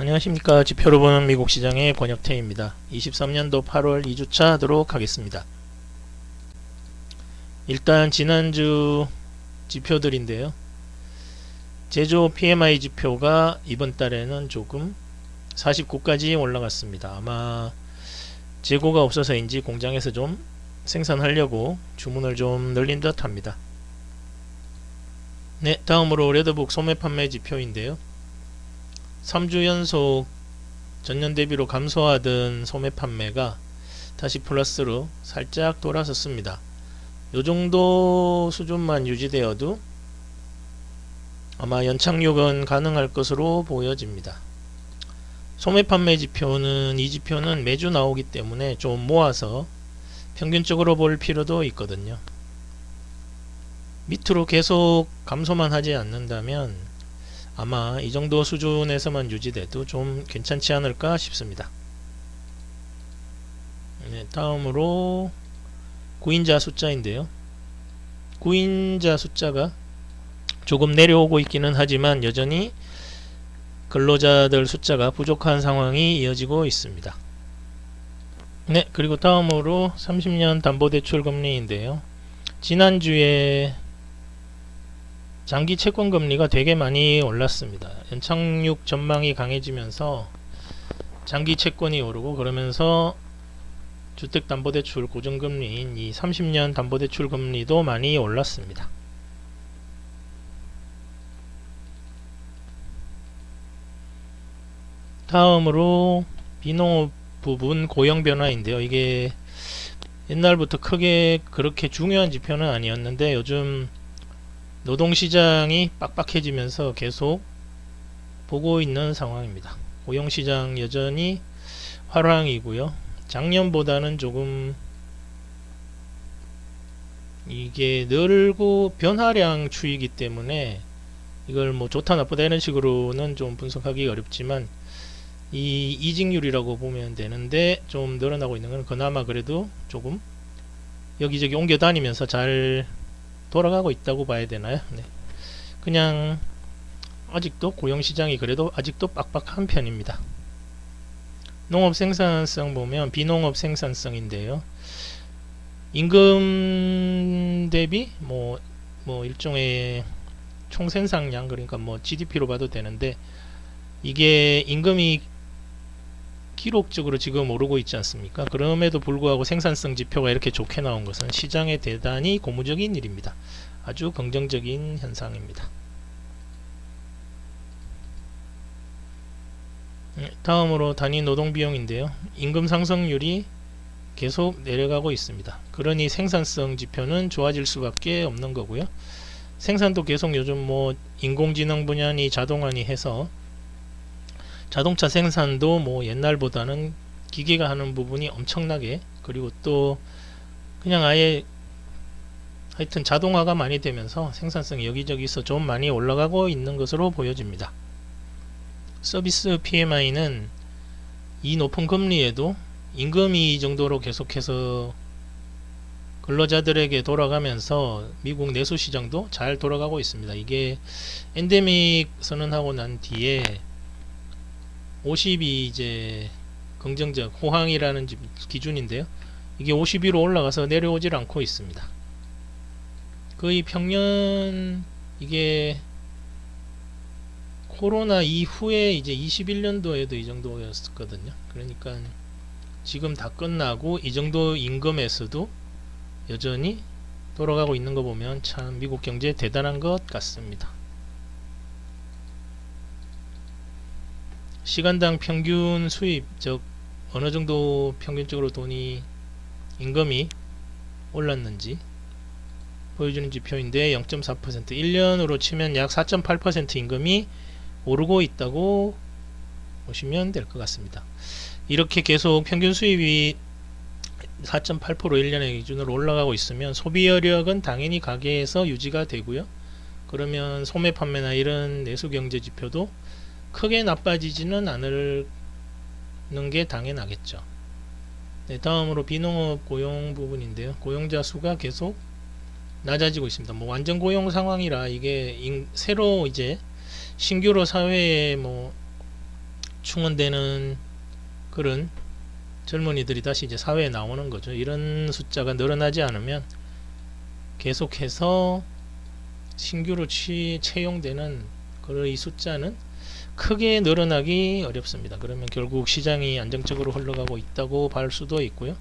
안녕하십니까 지표로 보는 미국 시장의 권혁태입니다. 23년도 8월 2주차 하도록 하겠습니다. 일단 지난주 지표들인데요. 제조 PMI 지표가 이번 달에는 조금 49까지 올라갔습니다. 아마 재고가 없어서인지 공장에서 좀 생산하려고 주문을 좀 늘린 듯 합니다. 네, 다음으로 레드북 소매 판매 지표인데요. 3주 연속 전년 대비로 감소하던 소매 판매가 다시 플러스로 살짝 돌아섰습니다. 요 정도 수준만 유지되어도 아마 연착륙은 가능할 것으로 보여집니다. 소매 판매 지표는 이 지표는 매주 나오기 때문에 좀 모아서 평균적으로 볼 필요도 있거든요. 밑으로 계속 감소만 하지 않는다면 아마 이 정도 수준에서만 유지돼도 좀 괜찮지 않을까 싶습니다. 네, 다음으로 구인자 숫자인데요. 구인자 숫자가 조금 내려오고 있기는 하지만 여전히 근로자들 숫자가 부족한 상황이 이어지고 있습니다. 네, 그리고 다음으로 30년 담보대출 금리인데요. 지난주에 장기 채권 금리가 되게 많이 올랐습니다. 연착륙 전망이 강해지면서 장기 채권이 오르고 그러면서 주택담보대출 고정금리인 이 30년 담보대출 금리도 많이 올랐습니다. 다음으로 비농업 부분 고용 변화인데요. 이게 옛날부터 크게 그렇게 중요한 지표는 아니었는데 요즘 노동시장이 빡빡해지면서 계속 보고 있는 상황입니다. 고용시장 여전히 화랑이고요. 작년보다는 조금 이게 늘고 변화량 추이기 때문에 이걸 뭐 좋다 나쁘다 이런 식으로는 좀 분석하기 어렵지만 이 이직률이라고 보면 되는데 좀 늘어나고 있는 건 그나마 그래도 조금 여기저기 옮겨 다니면서 잘 돌아가고 있다고 봐야 되나요? 네. 그냥 아직도 고용시장이 그래도 아직도 빡빡한 편입니다. 농업 생산성 보면 비농업 생산성인데요. 임금 대비 뭐, 뭐 일종의 총생산량 그러니까 뭐 GDP로 봐도 되는데 이게 임금이 기록적으로 지금 오르고 있지 않습니까? 그럼에도 불구하고 생산성 지표가 이렇게 좋게 나온 것은 시장에 대단히 고무적인 일입니다. 아주 긍정적인 현상입니다. 네, 다음으로 단위 노동 비용인데요. 임금 상승률이 계속 내려가고 있습니다. 그러니 생산성 지표는 좋아질 수밖에 없는 거고요. 생산도 계속 요즘 뭐 인공지능 분야니 자동화니 해서 자동차 생산도 뭐 옛날보다는 기계가 하는 부분이 엄청나게 그리고 또 그냥 아예 하여튼 자동화가 많이 되면서 생산성이 여기저기서 좀 많이 올라가고 있는 것으로 보여집니다. 서비스 PMI는 이 높은 금리에도 임금이 이 정도로 계속해서 근로자들에게 돌아가면서 미국 내수 시장도 잘 돌아가고 있습니다. 이게 엔데믹 선언하고 난 뒤에 50이 이제 긍정적 호황이라는 기준인데요. 이게 50위로 올라가서 내려오질 않고 있습니다. 거의 평년 이게 코로나 이후에 이제 21년도에도 이 정도였거든요. 그러니까 지금 다 끝나고 이 정도 임금에서도 여전히 돌아가고 있는 거 보면 참 미국 경제 대단한 것 같습니다. 시간당 평균 수입 즉 어느 정도 평균적으로 돈이 임금이 올랐는지 보여주는 지표인데 0.4% 1년으로 치면 약 4.8% 임금이 오르고 있다고 보시면 될 것 같습니다. 이렇게 계속 평균 수입이 4.8% 1년의 기준으로 올라가고 있으면 소비 여력은 당연히 가계에서 유지가 되고요. 그러면 소매 판매나 이런 내수 경제 지표도 크게 나빠지지는 않을 게 당연하겠죠. 네, 다음으로 비농업 고용 부분인데요. 고용자 수가 계속 낮아지고 있습니다. 뭐 완전 고용 상황이라 이게 인, 새로 이제 신규로 사회에 뭐 충원되는 그런 젊은이들이 다시 이제 사회에 나오는 거죠. 이런 숫자가 늘어나지 않으면 계속해서 신규로 취, 채용되는 그런 이 숫자는 크게 늘어나기 어렵습니다. 그러면 결국 시장이 안정적으로 흘러가고 있다고 볼 수도 있고요.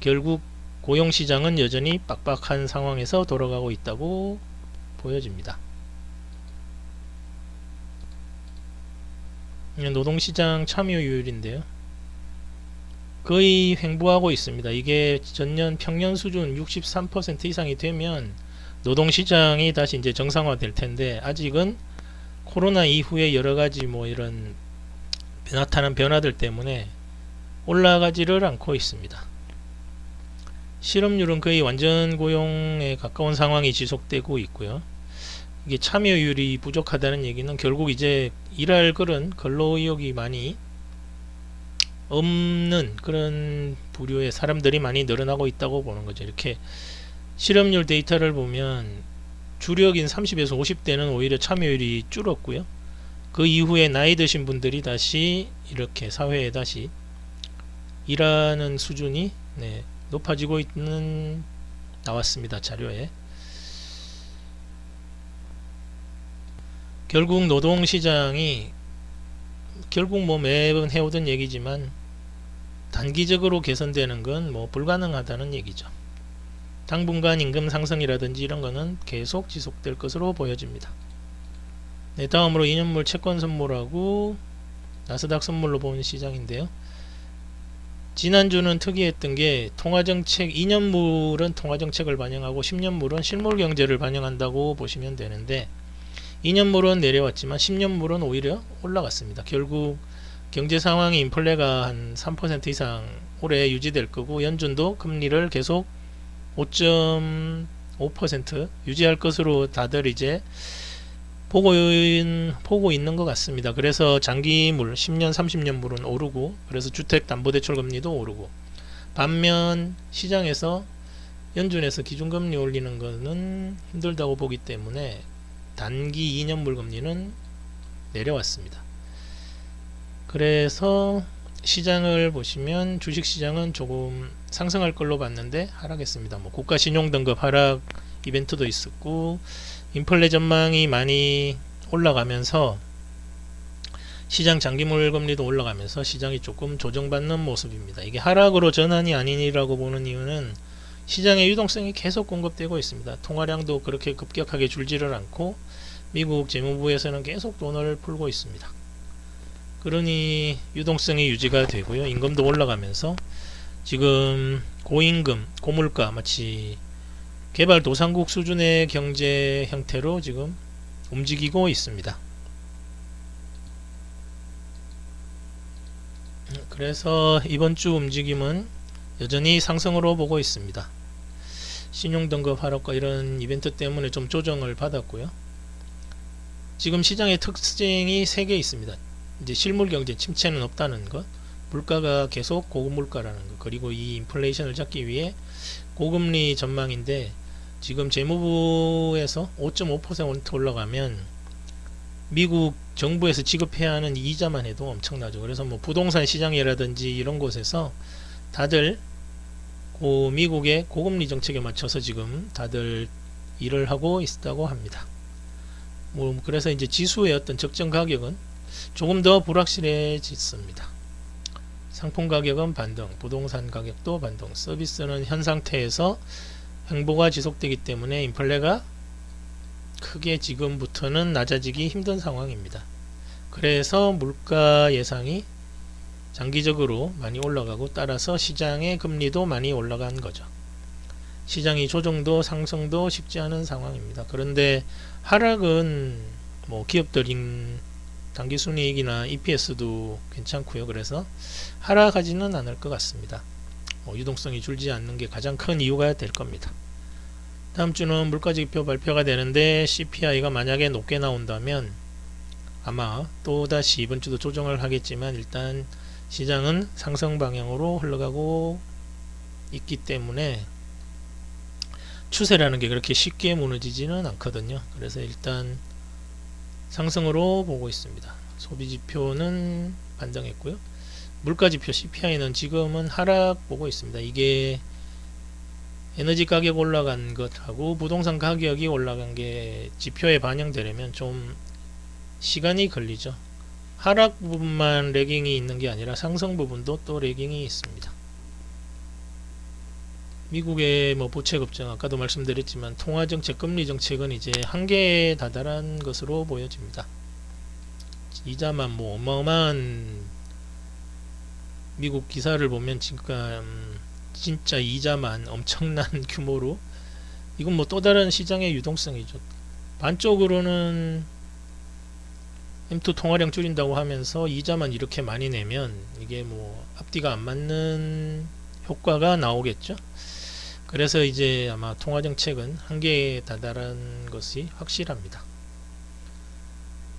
결국 고용 시장은 여전히 빡빡한 상황에서 돌아가고 있다고 보여집니다. 노동시장 참여율인데요. 거의 횡보하고 있습니다. 이게 전년 평년 수준 63% 이상이 되면 노동시장이 다시 이제 정상화 될 텐데 아직은 코로나 이후에 여러 가지 뭐 이런 나타난 변화들 때문에 올라가지를 않고 있습니다. 실업률은 거의 완전 고용에 가까운 상황이 지속되고 있고요. 이게 참여율이 부족하다는 얘기는 결국 이제 일할 그런 근로 의욕이 많이 없는 그런 부류의 사람들이 많이 늘어나고 있다고 보는 거죠. 이렇게 실업률 데이터를 보면 주력인 30에서 50대는 오히려 참여율이 줄었고요. 그 이후에 나이 드신 분들이 다시 이렇게 사회에 다시 일하는 수준이 네, 높아지고 있는 나왔습니다. 자료에. 결국 노동시장이 결국 뭐 매번 해오던 얘기지만 단기적으로 개선되는 건 뭐 불가능하다는 얘기죠. 당분간 임금 상승이라든지 이런 거는 계속 지속될 것으로 보여집니다. 네, 다음으로 2년물 채권 선물하고 나스닥 선물로 보는 시장인데요. 지난주는 특이했던 게 통화정책 2년물은 통화정책을 반영하고 10년물은 실물 경제를 반영한다고 보시면 되는데 2년물은 내려왔지만 10년물은 오히려 올라갔습니다. 결국 경제 상황이 인플레가 한 3% 이상 올해 유지될 거고 연준도 금리를 계속 5.5% 유지할 것으로 다들 이제 보고, 있, 보고 있는 것 같습니다. 그래서 장기물 10년, 30년물은 오르고 그래서 주택담보대출 금리도 오르고 반면 시장에서 연준에서 기준금리 올리는 것은 힘들다고 보기 때문에 단기 2년물 금리는 내려왔습니다. 그래서 시장을 보시면 주식시장은 조금 상승할 걸로 봤는데 하락했습니다. 뭐 국가 신용 등급 하락 이벤트도 있었고 인플레 전망이 많이 올라가면서 시장 장기물 금리도 올라가면서 시장이 조금 조정받는 모습입니다. 이게 하락으로 전환이 아니라고 보는 이유는 시장의 유동성이 계속 공급되고 있습니다. 통화량도 그렇게 급격하게 줄지를 않고 미국 재무부에서는 계속 돈을 풀고 있습니다. 그러니 유동성이 유지가 되고요. 임금도 올라가면서 지금 고임금, 고물가 마치 개발도상국 수준의 경제 형태로 지금 움직이고 있습니다. 그래서 이번 주 움직임은 여전히 상승으로 보고 있습니다. 신용등급 하락과 이런 이벤트 때문에 좀 조정을 받았고요. 지금 시장의 특징이 3개 있습니다. 이제 실물 경제 침체는 없다는 것, 물가가 계속 고급 물가라는 것, 그리고 이 인플레이션을 잡기 위해 고금리 전망인데 지금 재무부에서 5.5% 올라가면 미국 정부에서 지급해야 하는 이자만 해도 엄청나죠. 그래서 뭐 부동산 시장이라든지 이런 곳에서 다들 고 미국의 고금리 정책에 맞춰서 지금 다들 일을 하고 있다고 합니다. 뭐 그래서 이제 지수의 어떤 적정 가격은 조금 더 불확실해졌습니다. 상품 가격은 반등, 부동산 가격도 반등, 서비스는 현 상태에서 행보가 지속되기 때문에 인플레가 크게 지금부터는 낮아지기 힘든 상황입니다. 그래서 물가 예상이 장기적으로 많이 올라가고 따라서 시장의 금리도 많이 올라간 거죠. 시장이 조정도 상승도 쉽지 않은 상황입니다. 그런데 하락은 뭐 기업들인 당기순이익이나 EPS도 괜찮고요. 그래서 하락하지는 않을 것 같습니다. 뭐 유동성이 줄지 않는 게 가장 큰 이유가 될 겁니다. 다음 주는 물가지표 발표가 되는데 CPI가 만약에 높게 나온다면 아마 또다시 이번 주도 조정을 하겠지만 일단 시장은 상승 방향으로 흘러가고 있기 때문에 추세라는 게 그렇게 쉽게 무너지지는 않거든요. 그래서 일단 상승으로 보고 있습니다. 소비 지표는 반등했고요. 물가 지표 CPI는 지금은 하락 보고 있습니다. 이게 에너지 가격 올라간 것하고 부동산 가격이 올라간 게 지표에 반영되려면 좀 시간이 걸리죠. 하락 부분만 레깅이 있는 게 아니라 상승 부분도 또 레깅이 있습니다. 미국의 뭐 부채 급증 아까도 말씀드렸지만 통화 정책, 금리 정책은 이제 한계에 다다란 것으로 보여집니다. 이자만 뭐 어마어마한 미국 기사를 보면 지금 진짜 이자만 엄청난 규모로 이건 뭐 또 다른 시장의 유동성이죠. 반쪽으로는 M2 통화량 줄인다고 하면서 이자만 이렇게 많이 내면 이게 뭐 앞뒤가 안 맞는 효과가 나오겠죠. 그래서 이제 아마 통화 정책은 한계에 다다른 것이 확실합니다.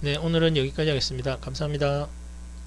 네, 오늘은 여기까지 하겠습니다. 감사합니다.